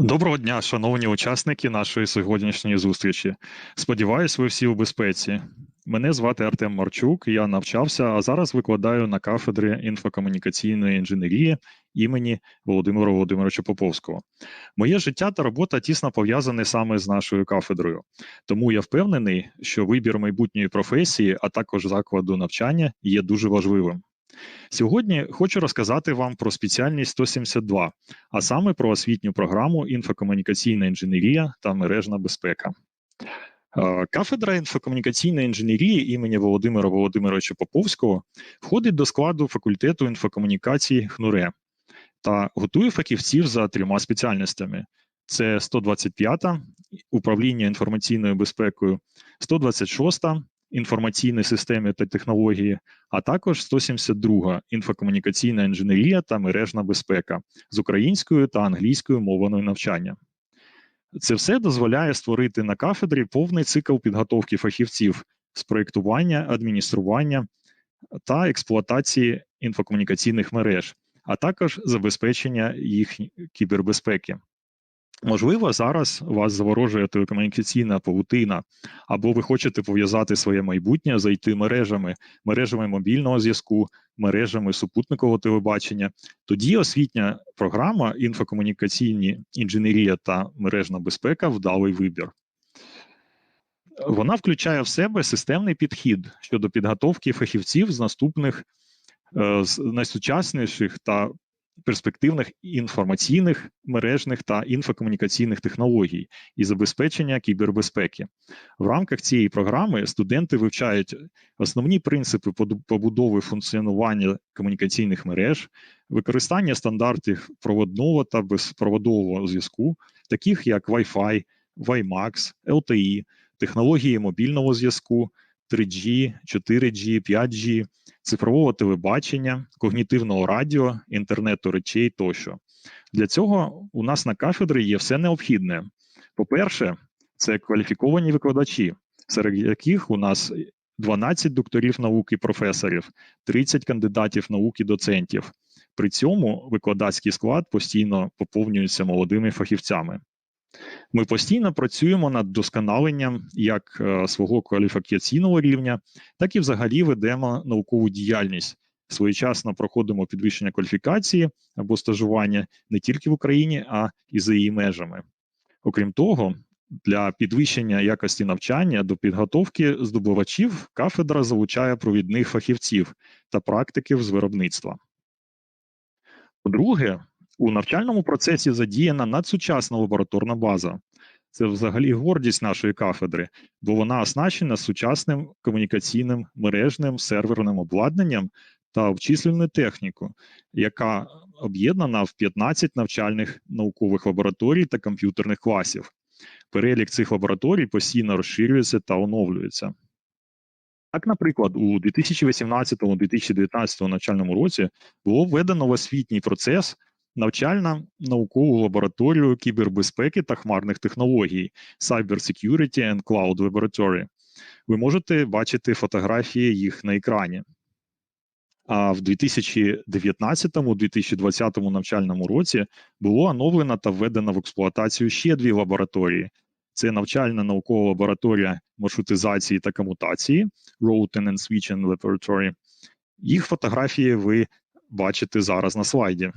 Доброго дня, шановні учасники нашої сьогоднішньої зустрічі. Сподіваюсь, ви всі у безпеці. Мене звати Артем Марчук, я навчався, а зараз викладаю на кафедрі інфокомунікаційної інженерії імені Володимира Володимировича Поповського. Моє життя та робота тісно пов'язані саме з нашою кафедрою, тому я впевнений, що вибір майбутньої професії, а також закладу навчання є дуже важливим. Сьогодні хочу розказати вам про спеціальність 172, а саме про освітню програму інфокомунікаційна інженерія та мережна безпека. Е, кафедра інфокомунікаційної інженерії імені Володимира Володимировича Поповського входить до складу факультету інфокомунікації ХНУРЕ та готує фахівців за трьома спеціальностями: це 125-та управління інформаційною безпекою, 126-та інформаційні системи та технології, а також 172 інфокомунікаційна інженерія та мережна безпека з українською та англійською мовою навчання. Це все дозволяє створити на кафедрі повний цикл підготовки фахівців з проєктування, адміністрування та експлуатації інфокомунікаційних мереж, а також забезпечення їх кібербезпеки. Можливо, зараз вас заворожує телекомунікаційна павутина, або ви хочете пов'язати своє майбутнє зайти мережами, мережами мобільного зв'язку, мережами супутникового телебачення. Тоді освітня програма інфокомунікаційні інженерія та мережна безпека вдалий вибір. Вона включає в себе системний підхід щодо підготовки фахівців з наступних е, з найсучасніших та перспективних інформаційних мережних та інфокомунікаційних технологій і забезпечення кібербезпеки. В рамках цієї програми студенти вивчають основні принципи побудови функціонування комунікаційних мереж, використання стандартів проводного та безпроводового зв'язку, таких як Wi-Fi, WiMAX, LTE, технології мобільного зв'язку. 3G, 4G, 5G, цифрового телебачення, когнітивного радіо, інтернету речей тощо. Для цього у нас на кафедрі є все необхідне. По-перше, це кваліфіковані викладачі, серед яких у нас 12 докторів наук і професорів, 30 кандидатів наук і доцентів. При цьому викладацький склад постійно поповнюється молодими фахівцями. Ми постійно працюємо над досконаленням як е, свого кваліфікаційного рівня, так і взагалі ведемо наукову діяльність. Своєчасно проходимо підвищення кваліфікації або стажування не тільки в Україні, а і за її межами. Окрім того, для підвищення якості навчання до підготовки здобувачів кафедра залучає провідних фахівців та практиків з виробництва. По-друге, у навчальному процесі задіяна надсучасна лабораторна база. Це взагалі гордість нашої кафедри, бо вона оснащена сучасним комунікаційним мережним серверним обладнанням та обчислювальною технікою, яка об'єднана в 15 навчальних наукових лабораторій та комп'ютерних класів. Перелік цих лабораторій постійно розширюється та оновлюється. Так, наприклад, у 2018-2019 навчальному році було введено в освітній процес навчальна наукову лабораторію кібербезпеки та хмарних технологій Cyber Security and Cloud Laboratory. Ви можете бачити фотографії їх на екрані. А в 2019-2020 навчальному році було оновлено та введено в експлуатацію ще дві лабораторії. Це навчальна наукова лабораторія маршрутизації та комутації Routing and Switching Laboratory. Їх фотографії ви бачите зараз на слайді.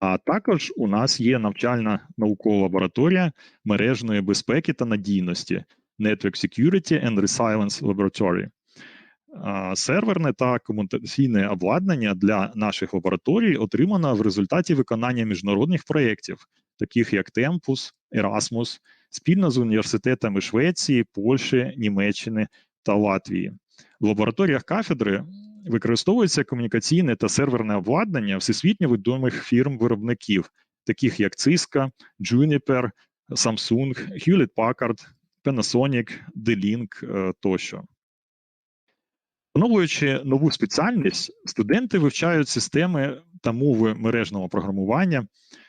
А також у нас є навчальна наукова лабораторія мережної безпеки та надійності Network Security and Resilience Laboratory. Серверне та комутаційне обладнання для наших лабораторій отримано в результаті виконання міжнародних проєктів, таких як Tempus, Erasmus, спільно з університетами Швеції, Польщі, Німеччини та Латвії. В лабораторіях кафедри використовується комунікаційне та серверне обладнання всесвітньо відомих фірм-виробників, таких як Cisco, Juniper, Samsung, Hewlett Packard, Panasonic, D-Link е, тощо. Оновлюючи нову спеціальність, студенти вивчають системи та мови мережного програмування,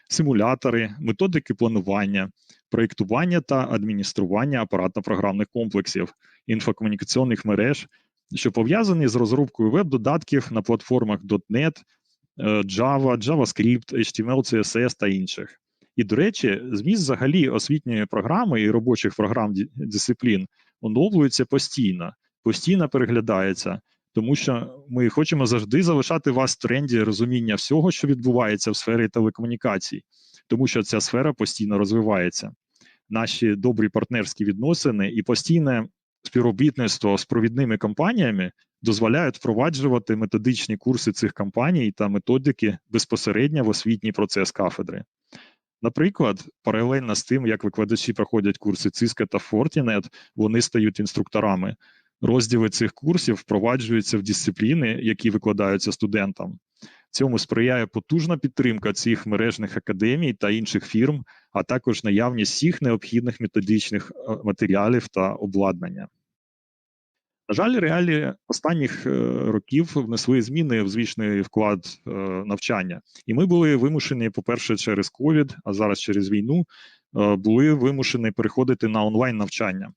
симулятори, методики планування, проєктування та адміністрування апаратно-програмних комплексів, інфокомунікаційних мереж що пов'язані з розробкою веб-додатків на платформах .NET, е, Java, JavaScript, HTML, CSS та інших. І, до речі, зміст взагалі освітньої програми і робочих програм дисциплін оновлюється постійно, постійно переглядається, тому що ми хочемо завжди залишати вас в тренді розуміння всього, що відбувається в сфері телекомунікацій, тому що ця сфера постійно розвивається. Наші добрі партнерські відносини і постійне співробітництво з провідними компаніями дозволяють впроваджувати методичні курси цих компаній та методики безпосередньо в освітній процес кафедри. Наприклад, паралельно з тим, як викладачі проходять курси Cisco та Fortinet, вони стають інструкторами. Розділи цих курсів впроваджуються в дисципліни, які викладаються студентам. Цьому сприяє потужна підтримка цих мережних академій та інших фірм, а також наявність всіх необхідних методичних е, матеріалів та обладнання. На жаль, реалії останніх е, років внесли зміни в звичний вклад е, навчання, і ми були вимушені, по-перше, через ковід, а зараз через війну, були вимушені переходити на онлайн навчання.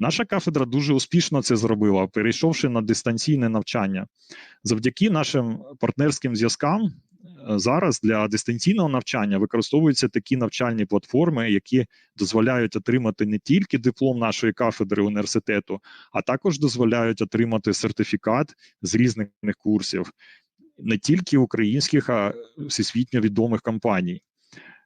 Наша кафедра дуже успішно це зробила, перейшовши на дистанційне навчання. Завдяки нашим партнерським зв'язкам е, зараз для дистанційного навчання використовуються такі навчальні платформи, які дозволяють отримати не тільки диплом нашої кафедри університету, а також дозволяють отримати сертифікат з різних курсів, не тільки українських, а всесвітньо відомих компаній.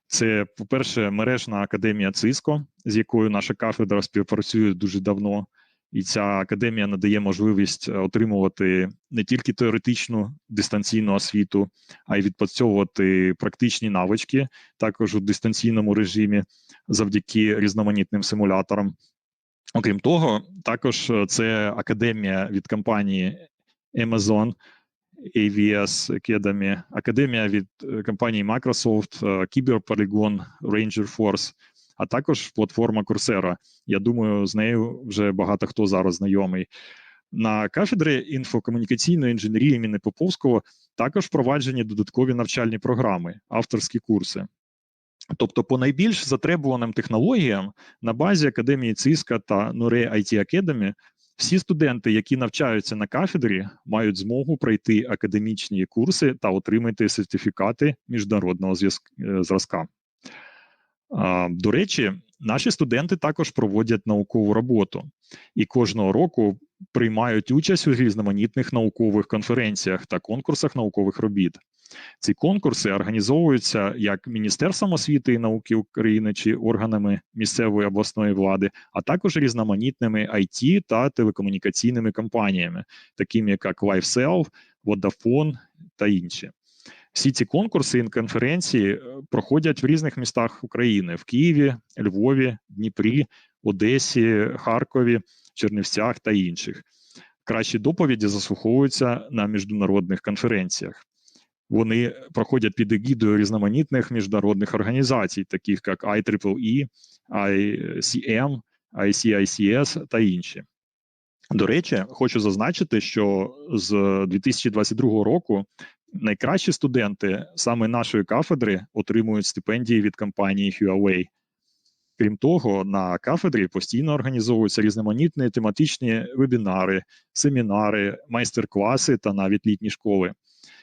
Це, по-перше, мережна академія Циско, з якою наша кафедра співпрацює дуже давно, і ця академія надає можливість е, отримувати не тільки теоретичну дистанційну освіту, а й відпрацьовувати практичні навички також у дистанційному режимі завдяки різноманітним симуляторам. Окрім того, також е, це академія від компанії Amazon, AVS Academy, академія від е, компанії Microsoft, Cyber Polygon, Ranger Force, а також платформа Coursera. Я думаю, з нею вже багато хто зараз знайомий. На кафедрі інфокомунікаційної інженерії імені Поповського також впроваджені додаткові навчальні програми, авторські курси. Тобто, по найбільш затребуваним технологіям на базі Академії Циска та Nure IT Academy всі студенти, які навчаються на кафедрі, мають змогу пройти академічні курси та отримати сертифікати міжнародного е, зразка. До речі, наші студенти також проводять наукову роботу і кожного року приймають участь у різноманітних наукових конференціях та конкурсах наукових робіт. Ці конкурси організовуються як Міністерством освіти і науки України чи органами місцевої обласної влади, а також різноманітними IT та телекомунікаційними компаніями, такими як LifeCell, Vodafone та інші. Всі ці конкурси і конференції е, проходять в різних містах України: в Києві, Львові, Дніпрі, Одесі, Харкові, Чернівцях та інших. Кращі доповіді заслуховуються на міжнародних конференціях. Вони проходять під егідою різноманітних міжнародних організацій, таких як IEEE, ICM, ICICS та інші. До речі, хочу зазначити, що з 2022 року найкращі студенти саме нашої кафедри отримують стипендії від компанії Huawei. Крім того, на кафедрі постійно організовуються різноманітні тематичні вебінари, семінари, майстер-класи та навіть літні школи.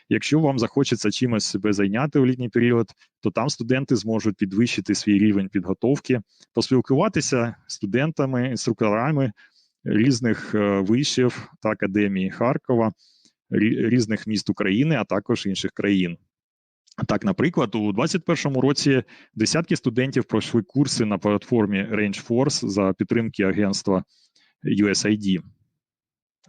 Якщо вам захочеться чимось себе зайняти у літній період, то там студенти зможуть підвищити свій рівень підготовки, поспілкуватися з студентами, інструкторами різних е, вишів та академії Харкова, різних міст України, а також інших країн. Так, наприклад, у 2021 році десятки студентів пройшли курси на платформі Range Force за підтримки агентства USAID.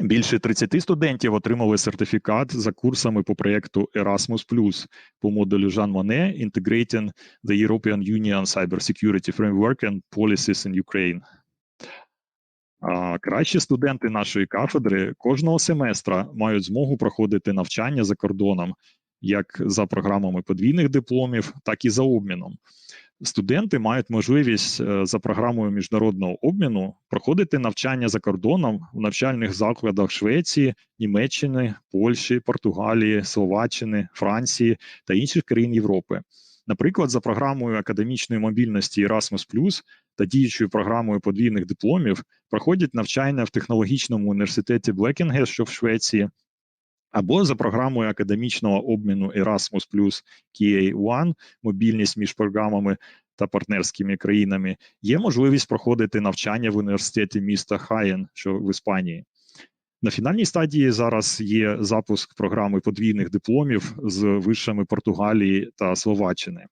Більше 30 студентів отримали сертифікат за курсами по проєкту Erasmus по модулю Jean Monnet Integrating the European Union Cybersecurity Framework and Policies in Ukraine. А кращі студенти нашої кафедри кожного семестра мають змогу проходити навчання за кордоном, як за програмами подвійних дипломів, так і за обміном студенти мають можливість е, за програмою міжнародного обміну проходити навчання за кордоном в навчальних закладах Швеції, Німеччини, Польщі, Португалії, Словаччини, Франції та інших країн Європи. Наприклад, за програмою академічної мобільності Erasmus+, та діючою програмою подвійних дипломів проходять навчання в технологічному університеті Блекінге, що в Швеції, або за програмою академічного обміну Erasmus Plus KA1, мобільність між програмами та партнерськими країнами, є можливість проходити навчання в університеті міста Хаєн, що в Іспанії. На фінальній стадії зараз є запуск програми подвійних дипломів з вишами Португалії та Словаччини.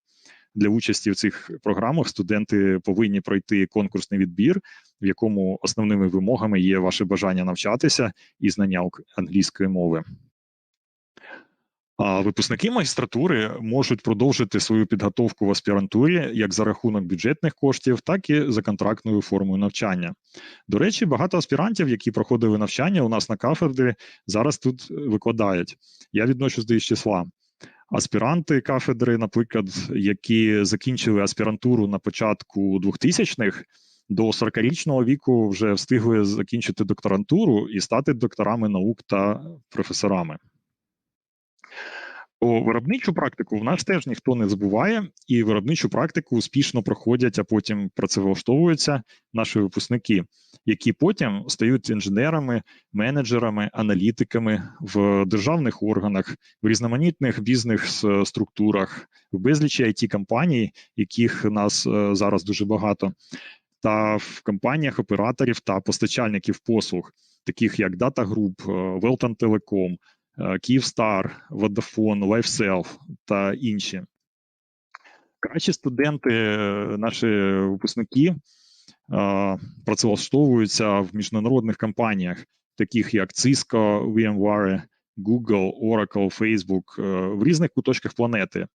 Для участі в цих програмах студенти повинні пройти конкурсний відбір, в якому основними вимогами є ваше бажання навчатися і знання англійської мови. А випускники магістратури можуть продовжити свою підготовку в аспірантурі як за рахунок бюджетних коштів, так і за контрактною формою навчання. До речі, багато аспірантів, які проходили навчання у нас на кафедрі, зараз тут викладають. Я відношусь до їх числа. Аспіранти кафедри, наприклад, які закінчили аспірантуру на початку 2000-х, до 40-річного віку вже встигли закінчити докторантуру і стати докторами наук та професорами. Бо виробничу практику в нас теж ніхто не забуває, і виробничу практику успішно проходять, а потім працевлаштовуються наші випускники, які потім стають інженерами, менеджерами, аналітиками в державних органах, в різноманітних бізнес-структурах, в безлічі it компаній, яких нас е, зараз дуже багато, та в компаніях операторів та постачальників послуг, таких як Data Group, Велтон Телеком. Е, Київстар, Vodafone, LifeSelf та інші. Кращі студенти, е, наші випускники, е, працевлаштовуються в міжнародних компаніях, таких як Cisco, VMware, Google, Oracle, Facebook, в різних куточках планети.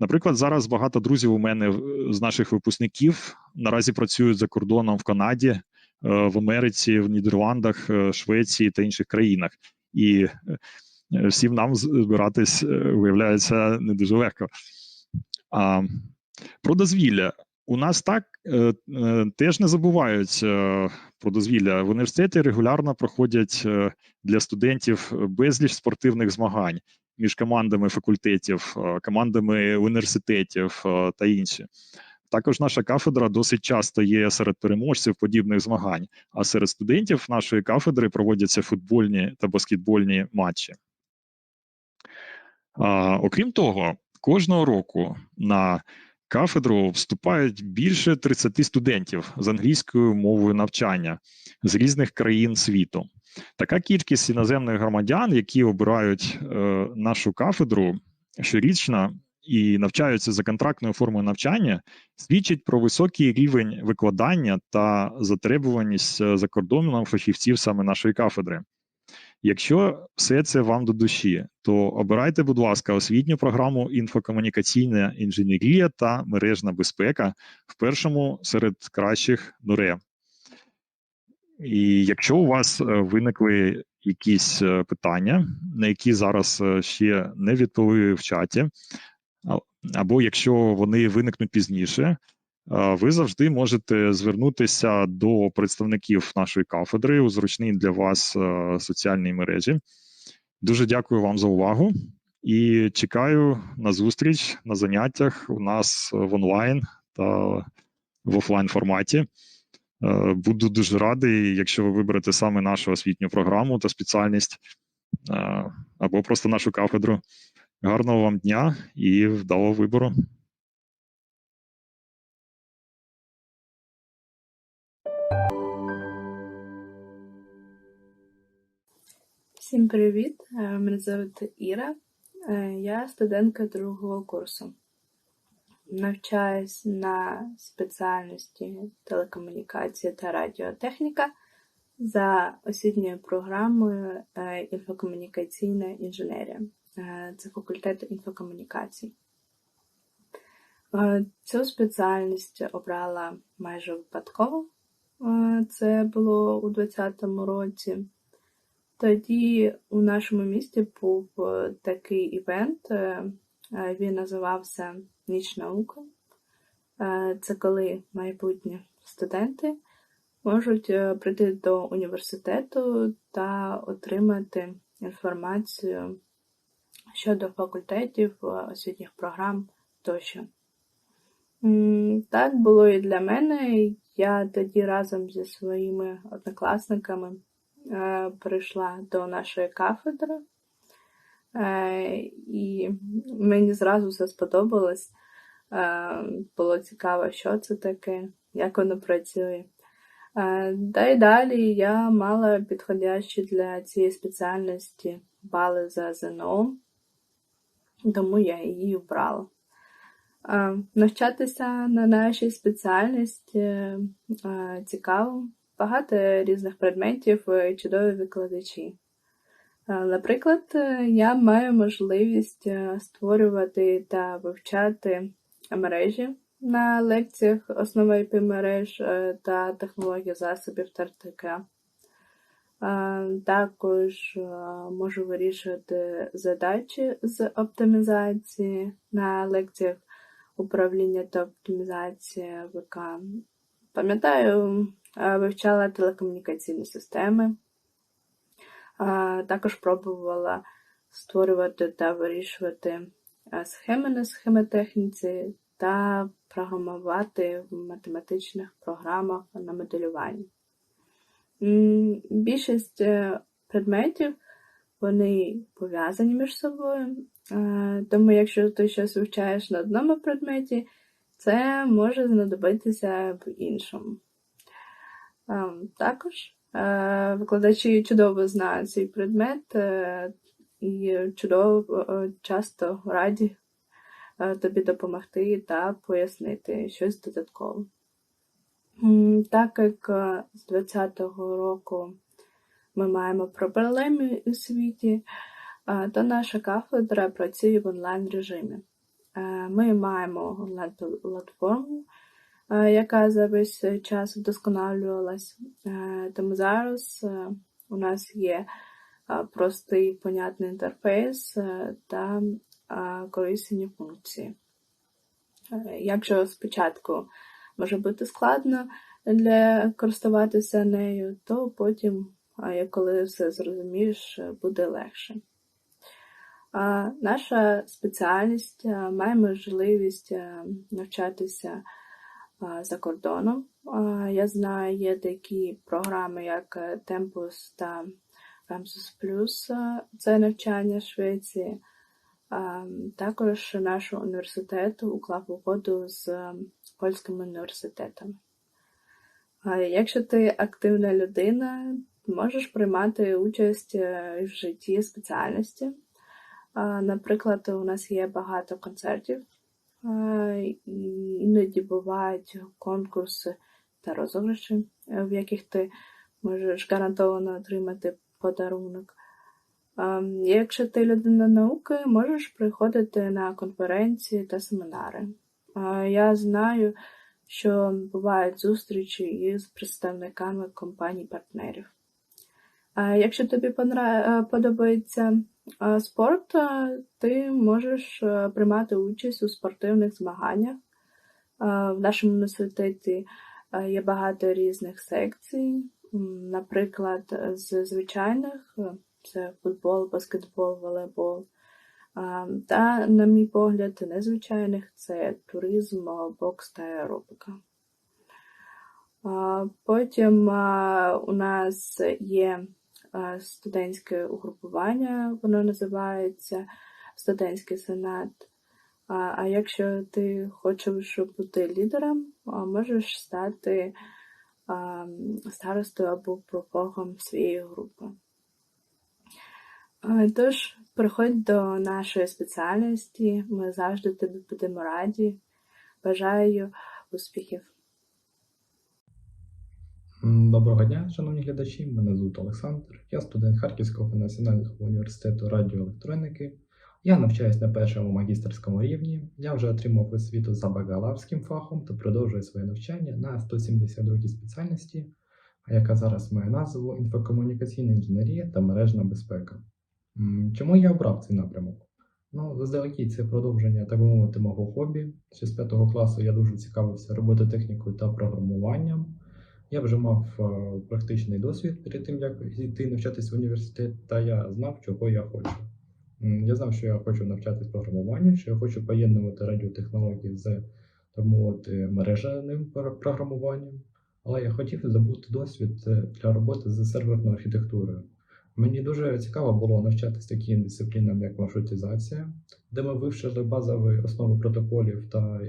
Наприклад, зараз багато друзів у мене з наших випускників наразі працюють за кордоном в Канаді, в Америці, в Нідерландах, Швеції та інших країнах. І всім нам збиратись, е, виявляється, не дуже легко. А, Про дозвілля. У нас так е, теж не забувають про дозвілля. В університеті регулярно проходять для студентів безліч спортивних змагань між командами факультетів, командами університетів та інші. Також наша кафедра досить часто є серед переможців подібних змагань. А серед студентів нашої кафедри проводяться футбольні та баскетбольні матчі. А, Окрім того, кожного року на кафедру вступають більше 30 студентів з англійською мовою навчання з різних країн світу. Така кількість іноземних громадян, які обирають е, нашу кафедру щорічно і навчаються за контрактною формою навчання, свідчить про високий рівень викладання та затребуваність е, за кордоном фахівців саме нашої кафедри. Якщо все це вам до душі, то обирайте, будь ласка, освітню програму інфокомунікаційна інженерія та мережна безпека в першому серед кращих НУРЕ. І якщо у вас е, виникли якісь е, питання, на які зараз е, ще не відповіли в чаті, або якщо вони виникнуть пізніше, ви завжди можете звернутися до представників нашої кафедри у зручній для вас е, соціальній мережі. Дуже дякую вам за увагу і чекаю на зустріч на заняттях у нас в онлайн та в офлайн форматі. Е, буду дуже радий, якщо ви виберете саме нашу освітню програму та спеціальність е, або просто нашу кафедру. Гарного вам дня і вдалого вибору. Всім привіт! Е, мене звати Іра. Е, я студентка другого курсу. Навчаюсь на спеціальності телекомунікації та радіотехніка за освітньою програмою е, інфокомунікаційна інженерія. Це факультет інфокомунікацій. Цю спеціальність обрала майже випадково. Це було у 2020 році. Тоді у нашому місті був е, такий івент, е, е, він називався Ніч науки. Це коли майбутні студенти можуть прийти до університету та отримати інформацію щодо факультетів, освітніх програм тощо. Так було і для мене. Я тоді разом зі своїми однокласниками прийшла до нашої кафедри Е, і мені зразу все сподобалось. Е, було цікаво, що це таке, як воно працює. Е, Та й далі я мала підходящі для цієї спеціальності бали за ЗНО, тому я її обрала. Е, Навчатися на нашій спеціальності е, цікаво, багато різних предметів, чудові викладачі. Е, Наприклад, е, я маю можливість е, створювати та вивчати мережі на лекціях основи IP мереж е, та технології засобів ТРТК. Е, Також е, можу вирішувати задачі з оптимізації на лекціях управління та оптимізації ВК. Пам'ятаю, е, вивчала телекомунікаційні системи. Також пробувала створювати та вирішувати е, схеми на схемотехніці та програмувати в математичних програмах на моделюванні. Більшість е, предметів вони пов'язані між собою, Е, тому якщо ти щось вивчаєш на одному предметі, це може знадобитися в іншому. Е, Також е, викладачі чудово знають цей предмет е, і чудово е, часто раді тобі допомогти та пояснити щось додатково. Так як з 2020 року ми маємо проблеми у світі, то наша кафедра працює в онлайн режимі. Ми маємо онлайн-платформу, яка за весь час вдосконалювалась. Е, Тому зараз е, у нас є е, простий понятний інтерфейс е, та е, корисні функції. Е, Якщо спочатку може бути складно для користуватися нею, то потім, коли все зрозумієш, е, буде легше. Наша спеціальність має можливість е, навчатися за кордоном. Я знаю, є такі програми, як е, Tempus та Ramsus Plus, е, це навчання в Швеції. Також наш університет уклав угоду з е, польськими університетами. Якщо ти активна людина, можеш приймати участь е, в житті спеціальності. Наприклад, у нас є багато концертів, і іноді бувають конкурси та розіграші, е, в яких ти можеш гарантовано отримати подарунок. Якщо ти людина науки, можеш приходити на конференції та семінари. Я знаю, що бувають зустрічі із представниками компаній-партнерів. Якщо тобі е, подобається е, спорт, е, ти можеш е, приймати участь у спортивних змаганнях. Е, В нашому університеті є багато різних секцій. Наприклад, з звичайних це футбол, баскетбол, волейбол. Та, на мій погляд, незвичайних це туризм, бокс та аеробіка. Потім у нас є студентське угрупування, воно називається студентський сенат. А а якщо ти хочеш бути лідером, можеш стати старостою або пропогом своєї групи. Тож, приходь до нашої спеціальності, ми завжди тобі будемо раді. Бажаю успіхів! Доброго дня, шановні глядачі. Мене звуть Олександр. Я студент Харківського національного університету радіоелектроніки. Я навчаюсь на першому магістерському рівні. Я вже отримав освіту за бакалаврським фахом та продовжую своє навчання на 172 спеціальності, яка зараз має назву інфокомунікаційна інженерія та мережна безпека. Чому я обрав цей напрямок? Ну, заздалегідь це продовження, так би мовити, мого хобі. Ще з 5 класу я дуже цікавився робототехнікою та програмуванням. Я вже мав е, практичний досвід перед тим, як йти навчатись в університет, та я знав, чого я хочу. Я знав, що я хочу навчатись програмуванню, що я хочу поєднувати радіотехнології з мовити мережевим програмуванням, але я хотів здобути досвід е, для роботи з серверною архітектурою. Мені дуже цікаво було навчатися таким дисциплінам, як маршрутизація, де ми вивчили базові основи протоколів та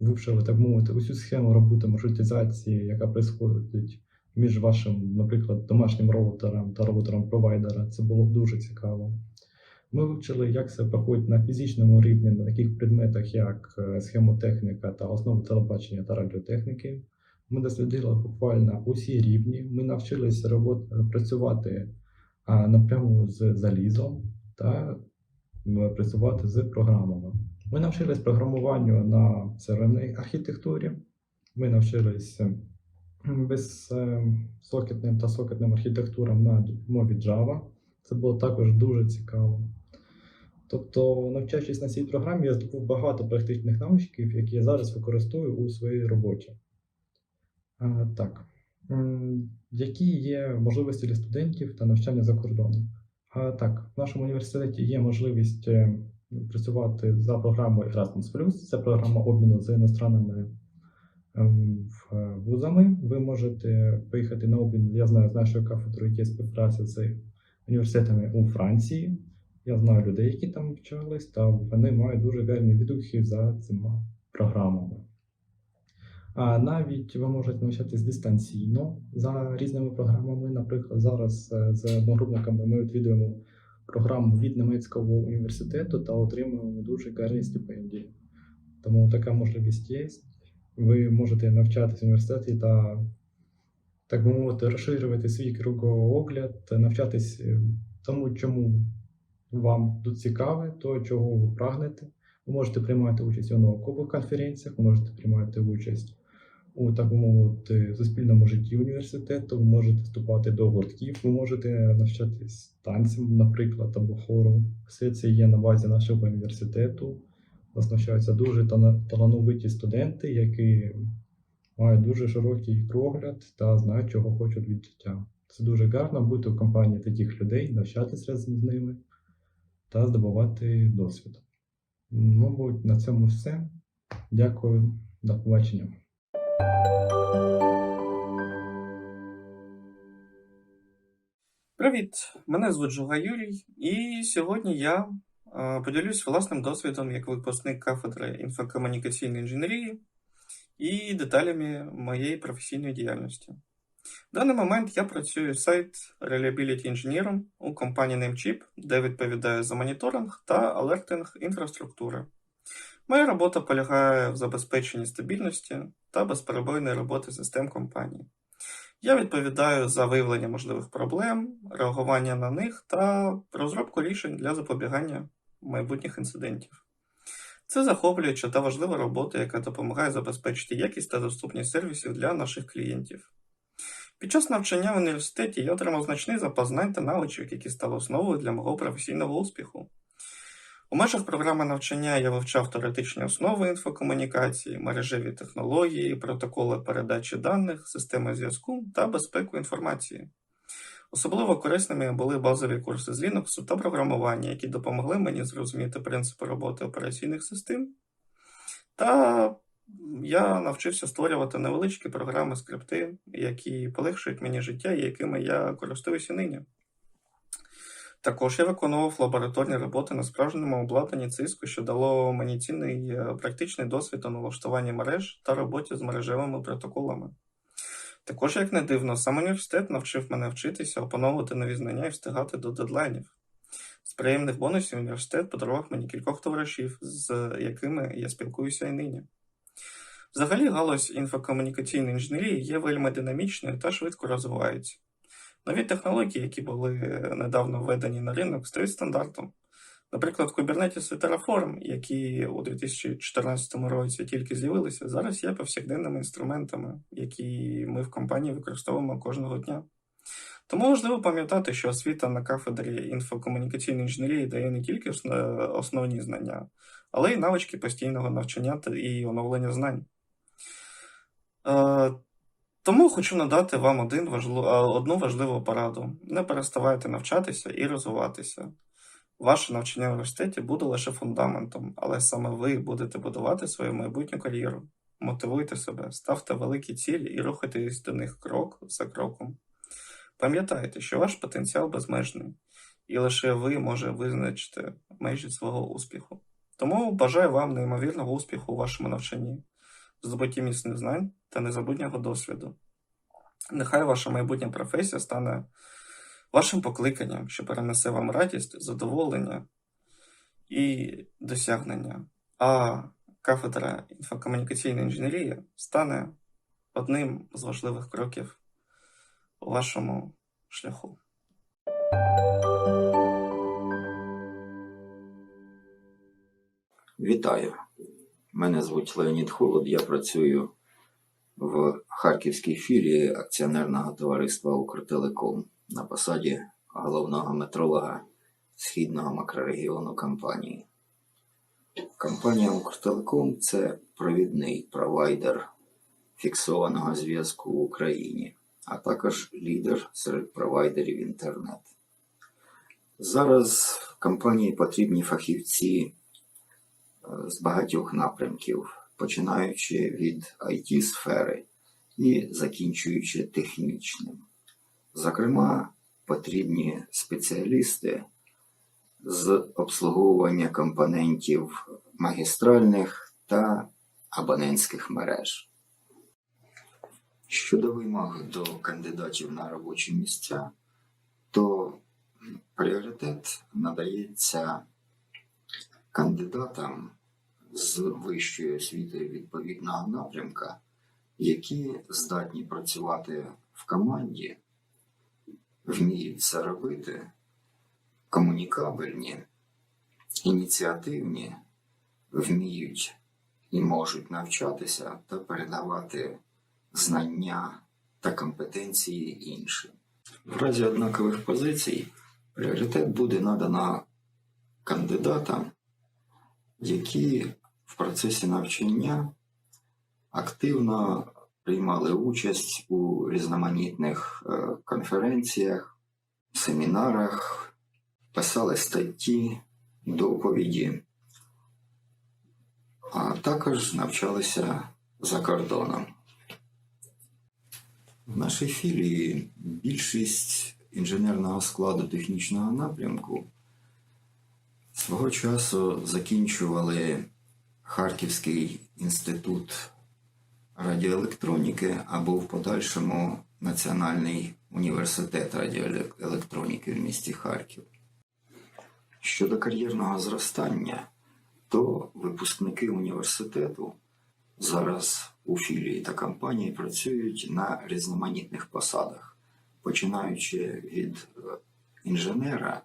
вивчили, так мовити, усю схему роботи маршрутизації, яка відбувається між вашим, наприклад, домашнім роутером та роутером провайдера. Це було дуже цікаво. Ми вивчили, як це проходить на фізичному рівні на таких предметах, як е, схемотехніка та основи телебачення та радіотехніки. Ми дослідили буквально усі рівні. Ми навчилися робот- працювати напряму з залізом та працювати з програмами. Ми навчились програмуванню на серверній архітектурі. Ми навчились м, безсокетним та сокетним архітектурам на мові Java. Це було також дуже цікаво. Тобто, навчаючись на цій програмі, я здобув багато практичних навичків, які я зараз використовую у своїй роботі. А, так. Які є можливості для студентів та навчання за кордоном? А, так, в нашому університеті є можливість е, працювати за програмою Erasmus+. Це програма обміну з іностранними ем, е, вузами. Ви можете поїхати на обмін. Я знаю, з нашою кафедрою є співпраця з університетами у Франції. Я знаю людей, які там вчались, та вони мають дуже гарні відгуки за цими програмами. А навіть ви можете навчатись дистанційно за різними програмами. Наприклад, зараз е, з одногрупниками ми відвідуємо програму від німецького університету та отримуємо дуже гарні стипендії. Тому така можливість є. Ви можете навчатися в університеті та, так би мовити, розширювати свій кругоогляд, навчатись е, тому, чому вам тут цікаве, то чого ви прагнете. Ви можете приймати участь у наукових конференціях, можете приймати участь у так би мовити суспільному житті університету, ви можете вступати до гуртків, ви можете навчатись танцям, наприклад, або хору. Все це є на базі нашого університету. У дуже талановиті студенти, які мають дуже широкий кругогляд та знають, чого хочуть від життя. Це дуже гарно бути в компанії таких людей, навчатися разом з ними та здобувати досвід. Мабуть, на цьому все. Дякую, до побачення. Привіт! Мене звуть Жуга Юрій, і сьогодні я е, поділюсь власним досвідом як випускник кафедри інфокомунікаційної інженерії і деталями моєї професійної діяльності. В даний момент я працюю сайт Reliability інженером у компанії Namecheap, де відповідаю за моніторинг та алертинг інфраструктури. Моя робота полягає в забезпеченні стабільності та безперебойної роботи систем компанії. Я відповідаю за виявлення можливих проблем, реагування на них та розробку рішень для запобігання майбутніх інцидентів. Це захоплююча та важлива робота, яка допомагає забезпечити якість та доступність сервісів для наших клієнтів. Під час навчання в університеті я отримав значний запас знань та навичок, які стали основою для мого професійного успіху. У межах програми навчання я вивчав теоретичні основи інфокомунікації, мережеві технології, протоколи передачі даних, системи зв'язку та безпеку інформації. Особливо корисними були базові курси з Linux та програмування, які допомогли мені зрозуміти принципи роботи операційних систем. Та я навчився створювати невеличкі програми, скрипти, які полегшують мені життя і якими я користуюся нині. Також я виконував лабораторні роботи на справжньому обладнанні циску, що дало мені цінний е, практичний досвід у налаштуванні мереж та роботі з мережевими протоколами. Також, як не дивно, сам університет навчив мене вчитися, опановувати нові знання і встигати до дедлайнів. З приємних бонусів університет подарував мені кількох товаришів, з якими я спілкуюся і нині. Взагалі, галузь інфокомунікаційної інженерії є вельми динамічною та швидко розвивається. Нові технології, які були недавно введені на ринок, стають стандартом. Наприклад, Kubernetes і Terraform, які у 2014 році тільки з'явилися, зараз є повсякденними інструментами, які ми в компанії використовуємо кожного дня. Тому важливо пам'ятати, що освіта на кафедрі інфокомунікаційної інженерії дає не тільки основні знання, але й навички постійного навчання і оновлення знань. Тому хочу надати вам один важлив... одну важливу пораду: не переставайте навчатися і розвиватися. Ваше навчання в університеті буде лише фундаментом, але саме ви будете будувати свою майбутню кар'єру. Мотивуйте себе, ставте великі цілі і рухайтесь до них крок за кроком. Пам'ятайте, що ваш потенціал безмежний, і лише ви може визначити межі свого успіху. Тому бажаю вам неймовірного успіху у вашому навчанні, здобутті міцних знань та незабутнього досвіду. Нехай ваша майбутня професія стане вашим покликанням, що перенесе вам радість, задоволення і досягнення. А кафедра інфокомунікаційної інженерії стане одним з важливих кроків у вашому шляху. Вітаю! Мене звуть Леонід Холод. Я працюю в харківській філії акціонерного товариства Укртелеком на посаді головного метролога східного макрорегіону компанії. Компанія Укртелеком це провідний провайдер фіксованого зв'язку в Україні, а також лідер серед провайдерів інтернет. Зараз компанії потрібні фахівці з багатьох напрямків, починаючи від it сфери і закінчуючи технічним. Зокрема, потрібні спеціалісти з обслуговування компонентів магістральних та абонентських мереж. Щодо вимог до кандидатів на робочі місця, то пріоритет надається кандидатам з вищою освітою відповідного напрямка, які здатні працювати в команді, вміють це робити, комунікабельні, ініціативні, вміють і можуть навчатися та передавати знання та компетенції іншим. В разі однакових позицій пріоритет буде надано кандидатам, які в процесі навчання активно приймали участь у різноманітних е, конференціях, семінарах, писали статті, доповіді, а також навчалися за кордоном. В нашій філії більшість інженерного складу технічного напрямку Свого часу закінчували Харківський інститут радіоелектроніки або в подальшому Національний університет радіоелектроніки в місті Харків. Щодо кар'єрного зростання, то випускники університету зараз у філії та компанії працюють на різноманітних посадах, починаючи від е, інженера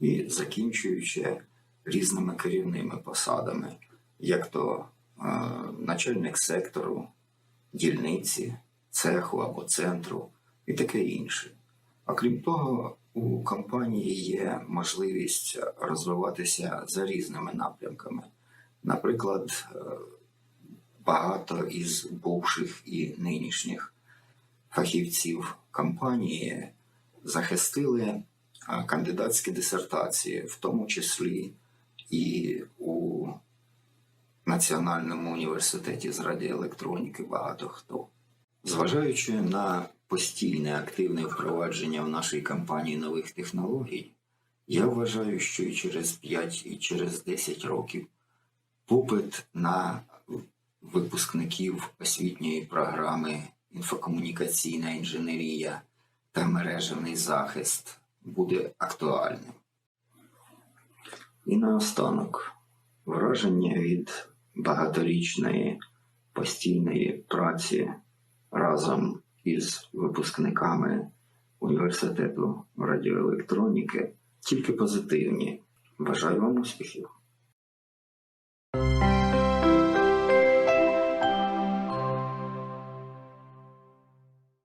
і закінчуючи різними керівними посадами, як то е, начальник сектору, дільниці, цеху або центру і таке інше. Окрім того, у компанії є можливість розвиватися за різними напрямками. Наприклад, е, багато із бувших і нинішніх фахівців компанії захистили е, кандидатські дисертації, в тому числі і у Національному університеті з радіоелектроніки багато хто. Зважаючи на постійне активне впровадження в нашій компанії нових технологій, я вважаю, що і через 5, і через 10 років попит на випускників освітньої програми інфокомунікаційна інженерія та мережевний захист буде актуальним. І наостанок враження від багаторічної постійної праці разом із випускниками університету радіоелектроніки тільки позитивні. Бажаю вам успіхів!